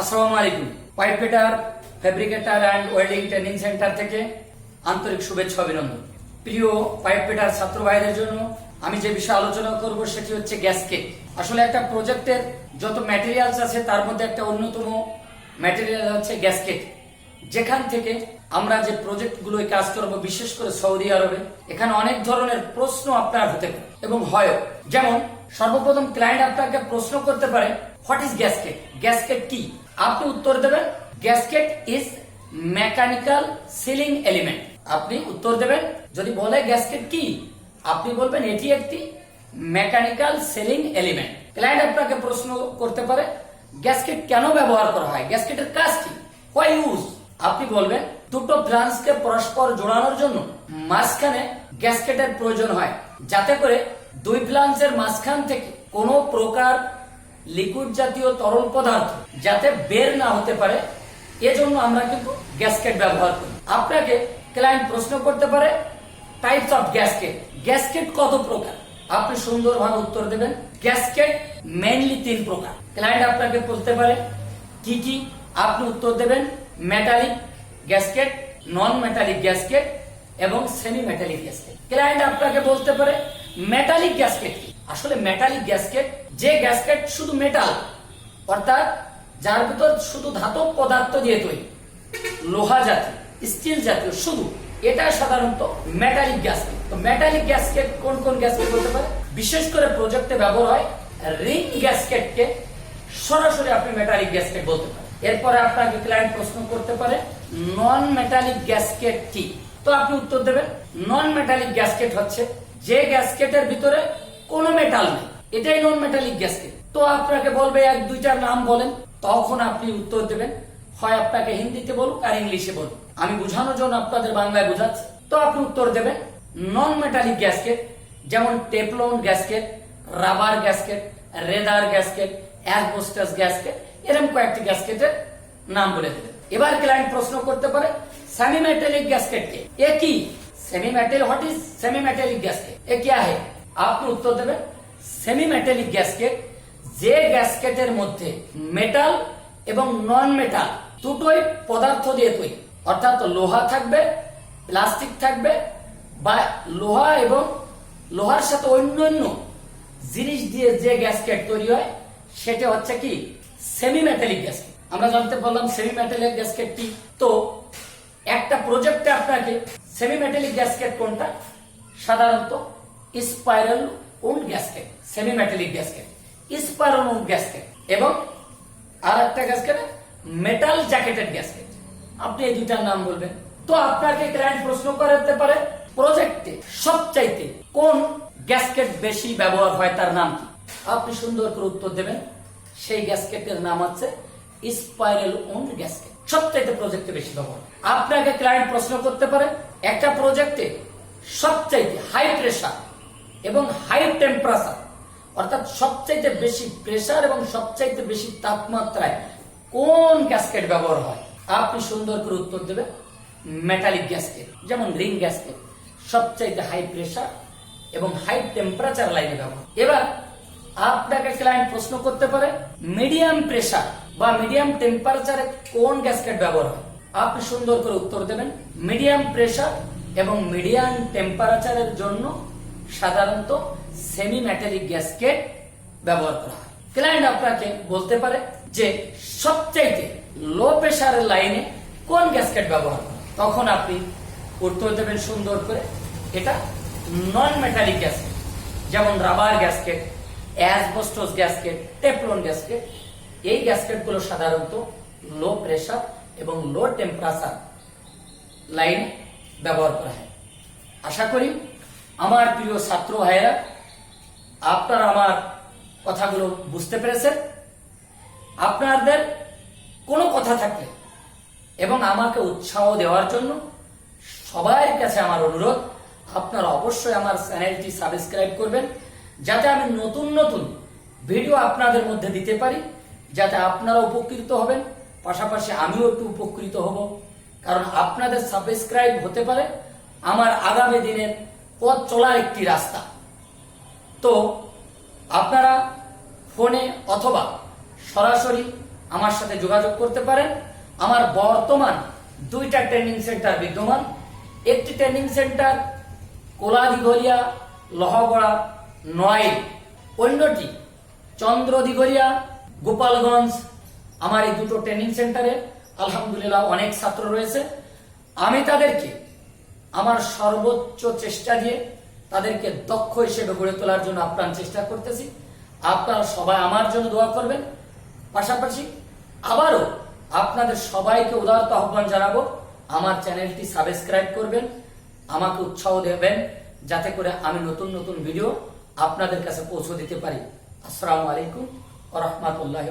আসসালামু আলাইকুম। Pipe fitter fabricator and welding training centre থেকে আন্তরিক শুভেচ্ছা অভিনন্দন। প্রিয় পাইপ ফিটার ছাত্র ভাইদের জন্য আমি যে বিষয়ে আলোচনা করব সেটি হচ্ছে গ্যাসকেট আসলে একটা প্রজেক্টের যত ম্যাটেরিয়ালস আছে, তার মধ্যে একটা অন্যতম ম্যাটেরিয়াল হচ্ছে গ্যাসকেট যেখান থেকে আমরা যে প্রজেক্টগুলোয় কাজ করব, বিশেষ করে সৌদি আরবে, এখানে অনেক ধরনের প্রশ্ন আপনার হতে পারে এবং হয় যেমন, সর্বপ্রথম ক্লায়েন্ট আপনাকে প্রশ্ন করতে পারে হোয়াট ইজ গ্যাসকেট গ্যাসকেট কি? আপনি উত্তর দেবেন gasket is mechanical sealing element আপনি উত্তর দেবেন, যদি বলে গ্যাসকেট কি, আপনি বলবেন এটি একটি মেকানিক্যাল সেলিং এলিমেন্ট ক্লায়েন্ট আপনাকে প্রশ্ন করতে পারে গ্যাসকেট কেন ব্যবহার করা হয়? গ্যাসকেটের কাজ কি? হোয়াই ইউজ আপনি বলবেন, দুটো ব্রাঞ্চকে পরস্পর জোড়ানোর জন্য মাঝখানে গ্যাসকেটের প্রয়োজন হয়। যাতে করে দুই ব্রাঞ্চের মাঝখান থেকে কোনো প্রকার লিকুইড জাতীয় তরল পদার্থ যাতে বের না হতে পারে, এজন্য আমরা কিন্তু গ্যাসকেট ব্যবহার করি। আপনাকে ক্লায়েন্ট প্রশ্ন করতে পারে টাইপস অফ গ্যাসকেট গ্যাসকেট কত প্রকার? আপনি সুন্দরভাবে উত্তর দেবেন, গ্যাসকেট মেইনলি তিন প্রকার। ক্লায়েন্ট আপনাকে বলতে পারে, কি কি? আপনি উত্তর দেবেন metallic gasket non metallic gasket এবং সেমি মেটালিক গ্যাসকেট ক্লায়েন্ট আপনাকে বলতে পারে মেটালিক গ্যাসকেট কি? আসলে মেটালিক গ্যাসকেট যে গ্যাসকেট শুধু মেটাল অর্থাৎ যার ভিতর শুধু ধাতব পদার্থ দিয়ে তৈরি, লোহা জাতীয় স্টিল জাতীয়, শুধু এটা সাধারণত মেটালিক গ্যাসকেট তো মেটালিক গ্যাসকেট কোন কোন গ্যাসকেট বলতে পারে? বিশেষ করে প্রজেক্টে ব্যবহার হয় রিং গ্যাসকেটকে সরাসরি আপনি মেটালিক গ্যাসকেট বলতে পারেন। এরপরে আপনাকে ক্লায়েন্ট প্রশ্ন করতে পারে নন মেটালিক গ্যাসকেট কি? তো আপনি উত্তর দেবেন নন মেটালিক গ্যাসকেট হচ্ছে যে গ্যাসকেটের ভিতরে কোনো মেটাল নেই। এটাই নন মেটালিক গ্যাসকে তো আপনাকে বলবে, এক, দুইটার নাম বলেন। তখন আপনি উত্তর দেবেন। হয় আপনাকে হিন্দিতে বলুক আর ইংলিশে বলুক। আমি বোঝানোর জন্য আপনাদের বাংলায় বোঝাচ্ছি। তো আপনি উত্তর দেবেন নন মেটালিক গ্যাসকেট যেমন Teflon gasket rubber gasket leather gasket asbestos gasket এরকম কয়েকটি গ্যাসকেটের নাম বলে দেবে এবার ক্লায়েন্ট প্রশ্ন করতে পারে সেমি মেটালিক গ্যাসকেট কে? এ কি? Semi metal what is semi metallic gasket এ কি আহে? আপনি উত্তর দেবেন সেমি মেটালিক গ্যাসকেট যে গ্যাসকেটের মধ্যে মেটাল এবং নন মেটাল দুটোই পদার্থ দিয়ে তৈরি অর্থাৎ লোহা থাকবে প্লাস্টিক থাকবে বা লোহা এবং লোহার সাথে অন্যান্য জিনিস দিয়ে যে গ্যাসকেট তৈরি হয় সেটা হচ্ছে কি সেমি মেটালিক গ্যাসকেট আমরা জানতে পারলাম সেমি মেটালিক গ্যাসকেট কি তো, একটা প্রজেক্টে আপনাকে সেমি মেটালিক গ্যাসকেট কোনটা? সাধারণত spiral wound gasket semi metallic gasket spiral wound gasket এবং আর একটা গ্যাসকেট মেটাল জ্যাকেটেড গ্যাসকেট আপনি এই দুইটার নাম বলবেন। তো আপনাকে ক্লায়েন্ট প্রশ্ন করতে পারে প্রজেক্টে সবচাইতে কোন গ্যাসকেট বেশি ব্যবহার হয় তার নাম কি? আপনি সুন্দর করে উত্তর দেবেন। সেই গ্যাসকেটের নাম আছে স্পাইরাল উন্ড গ্যাসকেট সবচাইতে প্রজেক্টে বেশি ব্যবহার। আপনাকে ক্লায়েন্ট প্রশ্ন করতে পারে, একটা প্রজেক্টে সবচাইতে হাই প্রেসার এবং হাই টেম্পারেচার অর্থাৎ সবচাইতে বেশি প্রেসার এবং সবচাইতে বেশি তাপমাত্রায় কোন গ্যাসকেট ব্যবহার হয়? আপনি সুন্দর করে উত্তর দেবেন মেটালিক গ্যাসকেট যেমন রিং গ্যাসকেট সবচাইতে হাই প্রেসার এবং হাই টেম্পারেচার লাইনে ব্যবহার। এবার আপনাকে ক্লায়েন্ট প্রশ্ন করতে পারে মিডিয়াম প্রেসার বা মিডিয়াম টেম্পারেচারে কোন গ্যাসকেট ব্যবহার হয়? আপনি সুন্দর করে উত্তর দেবেন মিডিয়াম প্রেসার এবং মিডিয়াম টেম্পারেচারের জন্য সাধারণত সেমি মেটালিক গ্যাসকেট ব্যবহার করা হয়। ক্লায়েন্ট আপনাকে বলতে পারে যে সবচাইতে লো প্রেসারের লাইনে কোন গ্যাসকেট ব্যবহার তখন আপনি উত্তর দেবেন সুন্দর করে। এটা নন মেটালিক গ্যাসকেট যেমন rubber gasket asbestos gasket Teflon gasket এই গ্যাসকেটগুলো সাধারণত লো প্রেশার এবং লো টেম্পারেচার লাইনে ব্যবহার করা হয়। আশা করি আমার প্রিয় ছাত্র ভাইয়েরা, আপনারা আমার কথাগুলো বুঝতে পেরেছেন? আপনাদের কোনো কথা থাকলে এবং আমাকে উৎসাহ দেওয়ার জন্য সবার কাছে আমার অনুরোধ, আপনারা অবশ্যই আমার চ্যানেলটি সাবস্ক্রাইব করবেন, যাতে আমি নতুন নতুন ভিডিও আপনাদের মধ্যে দিতে পারি, যাতে আপনারা উপকৃত হবেন। পাশাপাশি আমিও একটু উপকৃত হব, কারণ আপনাদের সাবস্ক্রাইব হতে পারে। আমার আগামী দিনের পথ চলার একটি রাস্তা। তো আপনারা ফোনে অথবা সরাসরি আমার সাথে যোগাযোগ করতে পারেন। আমার বর্তমান দুইটা ট্রেনিং সেন্টার বিদ্যমান। একটি ট্রেনিং সেন্টার কোলাদিঘলিয়া, লহগড়া নয় অন্যটি চন্দ্র দিঘলিয়া গোপালগঞ্জ। আমার এই দুটো ট্রেনিং সেন্টারে আলহামদুলিল্লাহ অনেক ছাত্র রয়েছে। আমি তাদেরকে আমার সর্বোচ্চ চেষ্টা দিয়ে তাদেরকে দক্ষ হিসেবে গড়ে তোলার জন্য আপ্রাণ চেষ্টা করতেছি। আপনারা সবাই আমার জন্য দোয়া করবেন। পাশাপাশি আবারও আপনাদের সবাইকে উদারত আহ্বান জানাব। আমার চ্যানেলটি সাবস্ক্রাইব করবেন, আমাকে উৎসাহ দেবেন, যাতে করে আমি নতুন নতুন ভিডিও আপনাদের কাছে পৌঁছে দিতে পারি। আসসালামু আলাইকুম রহমতুল্লাহ